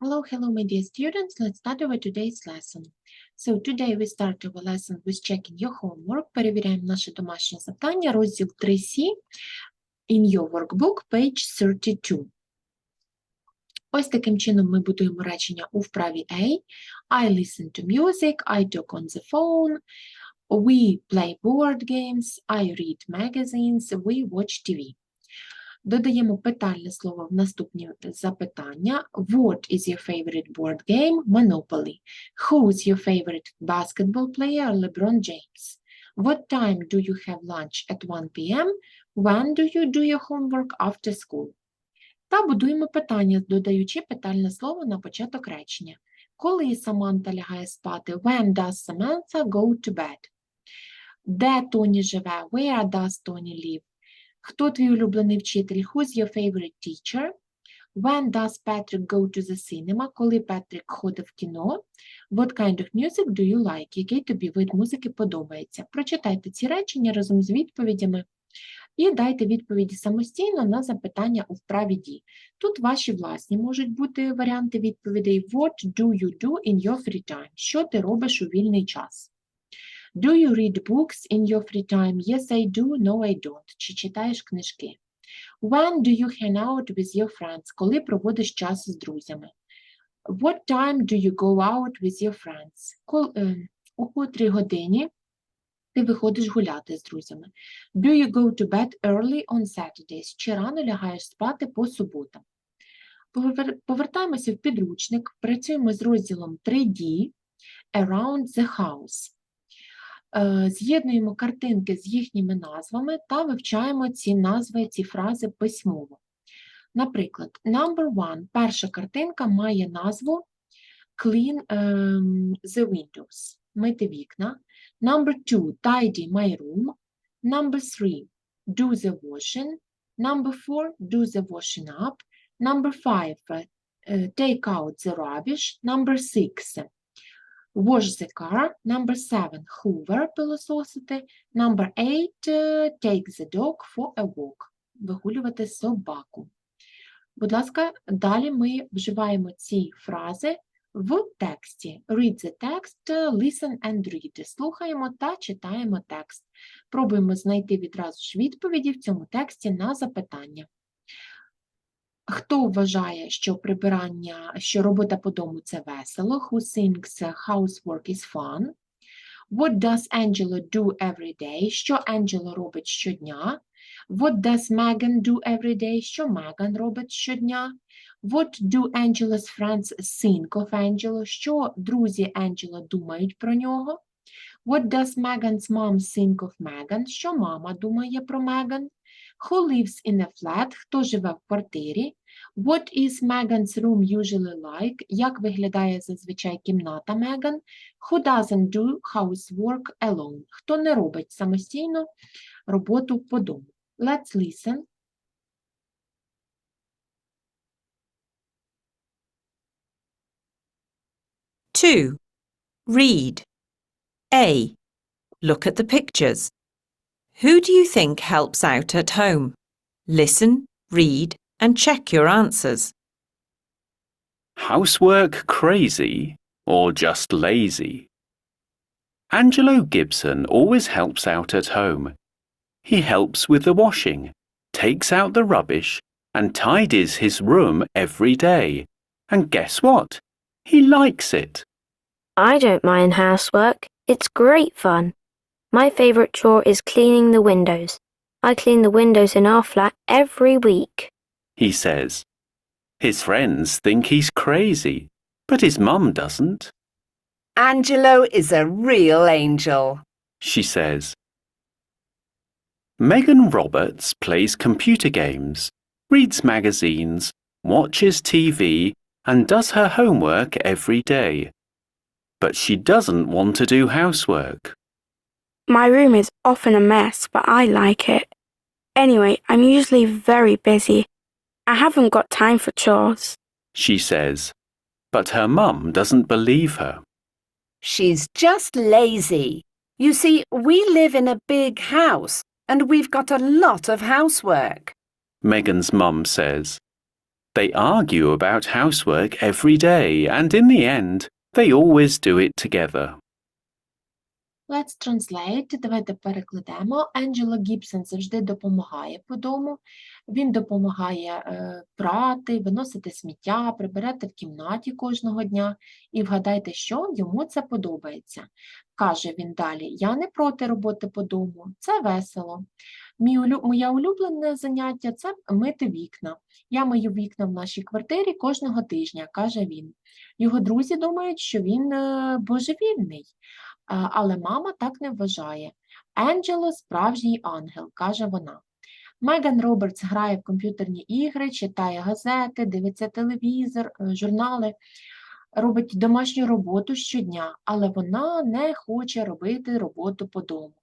Hello, hello, my dear students. Let's start our today's lesson. So today we start our lesson with checking your homework. Перевіряємо наше домашнє завдання, розділ 3C in your workbook, page 32. Ось таким чином ми будуємо речення у вправі A. I listen to music, I talk on the phone, we play board games, I read magazines, we watch TV. Додаємо питальне слово в наступні запитання. What is your favorite board game? Monopoly. Who's your favorite basketball player? LeBron James. What time do you have lunch at 1 p.m.? When do you do your homework after school? Та будуємо питання, додаючи питальне слово на початок речення. Коли Саманта лягає спати? When does Samantha go to bed? Де Тоні живе? Where does Tony live? Хто твій улюблений вчитель? Who's your favorite teacher? When does Patrick go to the cinema? Коли Петрик ходить в кіно? What kind of music do you like? Який тобі вид музики подобається? Прочитайте ці речення разом з відповідями і дайте відповіді самостійно на запитання у вправі дій. Тут ваші власні можуть бути варіанти відповідей. What do you do in your free time? Що ти робиш у вільний час? Do you read books in your free time? Yes, I do. No, I don't. Чи читаєш книжки? When do you hang out with your friends? Коли проводиш час з друзями? What time do you go out with your friends? Кол, е, у котрій годині ти виходиш гуляти з друзями? Do you go to bed early on Saturdays? Чи рано лягаєш спати по суботам? Повер- Повертаємося в підручник, працюємо з розділом 3D Around the House. Е, З'єднуємо картинки з їхніми назвами та вивчаємо ці назви, ці фрази письмово. Наприклад, number one, перша картинка має назву Clean ем, the windows, мити вікна. Number two, tidy my room. Number three, do the washing. Number four, do the washing up. Number five, е, е, take out the rubbish. Number six, wash the car. Number seven, hoover, пилососити. Number eight, е, take the dog for a walk, вигулювати собаку. Будь ласка, далі ми вживаємо ці фрази в тексті. Read the text, е, listen and read. Слухаємо та читаємо текст. Пробуємо знайти відразу ж відповіді в цьому тексті на запитання. Хто вважає, що прибирання, що робота по дому це весело? Who thinks uh, housework is fun? What does Angela do every day? Що Анджело робить щодня? What does Megan do every day? Що Меган робить щодня? What do Angela's friends think of Angelo? Що друзі Анджела думають про нього? What does Megan's mom think of Megan? Що мама думає про Меган? Who lives in a flat? Хто живе в квартирі? What is Megan's room usually like? Як виглядає зазвичай кімната Меган? Who doesn't do housework alone? Хто не робить самостійно роботу по дому? Let's listen. Two, read. A. Look at the pictures. Who do you think helps out at home? Listen, read, and check your answers. Housework crazy or just lazy? Angelo Gibson always helps out at home. He helps with the washing, takes out the rubbish, and tidies his room every day. And guess what? He likes it. I don't mind housework. It's great fun. My favourite chore is cleaning the windows. I clean the windows in our flat every week. He says. His friends think he's crazy, but his mum doesn't. Angelo is a real angel. she says. Megan Roberts plays computer games, reads magazines, watches TV, and does her homework every day. But she doesn't want to do housework. My room is often a mess, but I like it. Anyway, I'm usually very busy. I haven't got time for chores. She says. But her mum doesn't believe her. She's just lazy. You see, we live in a big house and we've got a lot of housework. Megan's mum says. They argue about housework every day, and in the end, they always do it together. Let's translate. Давайте перекладемо. Анджело Гібсон завжди допомагає по дому. Він допомагає е, прати, виносити сміття, прибирати в кімнаті кожного дня. І вгадайте, що йому це подобається. Каже він далі: Я не проти роботи по дому, це весело. Моє улюблене заняття це мити вікна. Я мию вікна в нашій квартирі кожного тижня, каже він. Його друзі думають, що він е, божевільний. А, Але мама так не вважає. Енджело справжній ангел, каже вона. Меган Робертс грає в комп'ютерні ігри, читає газети, дивиться телевізор, е, журнали, робить домашню роботу щодня, але вона не хоче робити роботу по дому.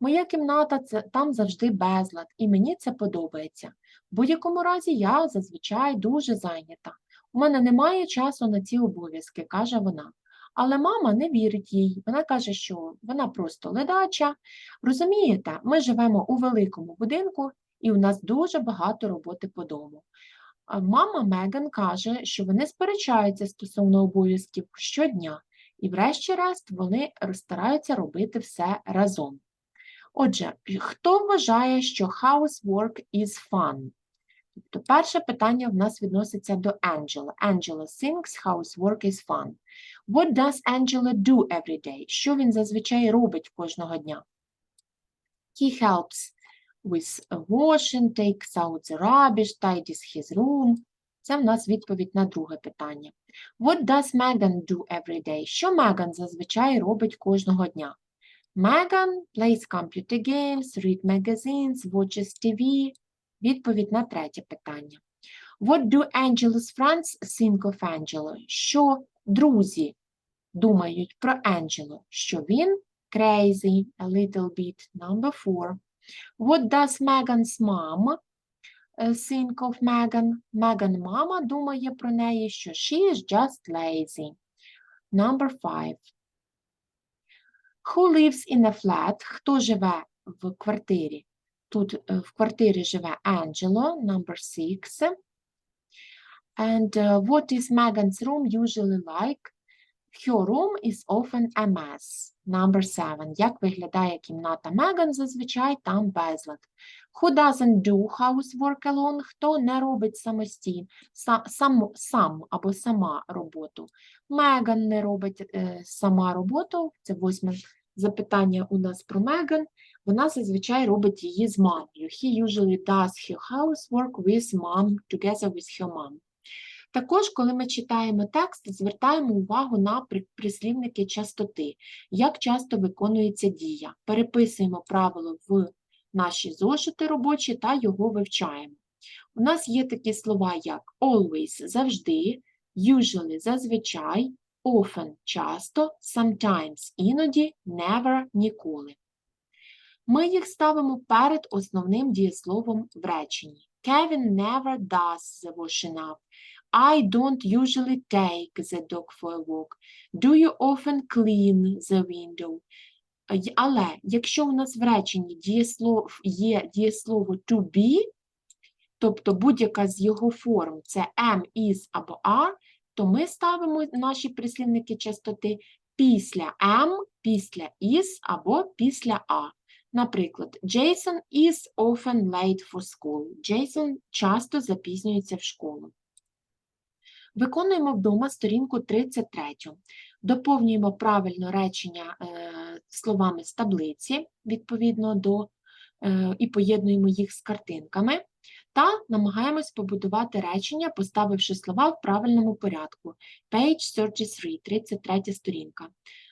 Моя кімната там завжди безлад, і мені це подобається. В будь-якому разі я зазвичай дуже зайнята. У мене немає часу на ці обов'язки, каже вона. Але мама не вірить їй. Вона каже, що вона просто ледача. Розумієте, ми живемо у великому будинку, і у нас дуже багато роботи по дому. Мама Меган каже, що вони сперечаються стосовно обов'язків щодня, і врешті-решт вони стараються робити все разом. Отже, хто вважає, що housework is fun? Тобто перше питання в нас відноситься до Angela. Angela thinks housework is fun. What does Angela do every day? Що він зазвичай робить кожного дня? He helps with washing, takes out the rubbish, tidies his room. Це в нас відповідь на друге питання. What does Megan do every day? Що Меган зазвичай робить кожного дня? Megan plays computer games, read magazines, watches TV. Відповідь на третє питання. What do Angela's friends think of Angelo? Що друзі думають про Angelo? Що він crazy, a little bit. Number four. What does Megan's mom uh, think of Megan? Megan мама думає про неї, що she is just lazy. Number five. Who lives in a flat? Хто живе в квартирі? Тут е, в квартирі живе Angelo, number six. And uh, what is Megan's room usually like? Her room is often a mess. Number seven. Як виглядає кімната Меган зазвичай там безлад. Who doesn't do housework alone? Хто не робить самостійно, сам, сам, або сама роботу. Меган не робить е, сама роботу. Це восьме запитання у нас про Меган. Вона зазвичай робить її з мамою. He usually does her housework with mom, together with her mom. Також, коли ми читаємо текст, звертаємо увагу на прислівники частоти, як часто виконується дія. Переписуємо правило в наші зошити робочі та його вивчаємо. У нас є такі слова, як always – завжди, usually – зазвичай, often – часто, sometimes – іноді, never – ніколи. Ми їх ставимо перед основним дієсловом в реченні. Kevin never does the washing up. I don't usually take the dog for a walk. Do you often clean the window? Але якщо у нас в реченні дієслов, є дієслово to be, тобто будь-яка з його форм це am, is або are, то ми ставимо наші прислівники частоти після am, після is або після are. Наприклад, Jason is often late for school. Jason часто запізнюється в школу. Виконуємо вдома сторінку 33. Доповнюємо правильно речення е, словами з таблиці, відповідно до, е, і поєднуємо їх з картинками. Та намагаємось побудувати речення, поставивши слова в правильному порядку. Page 33, 33 сторінка.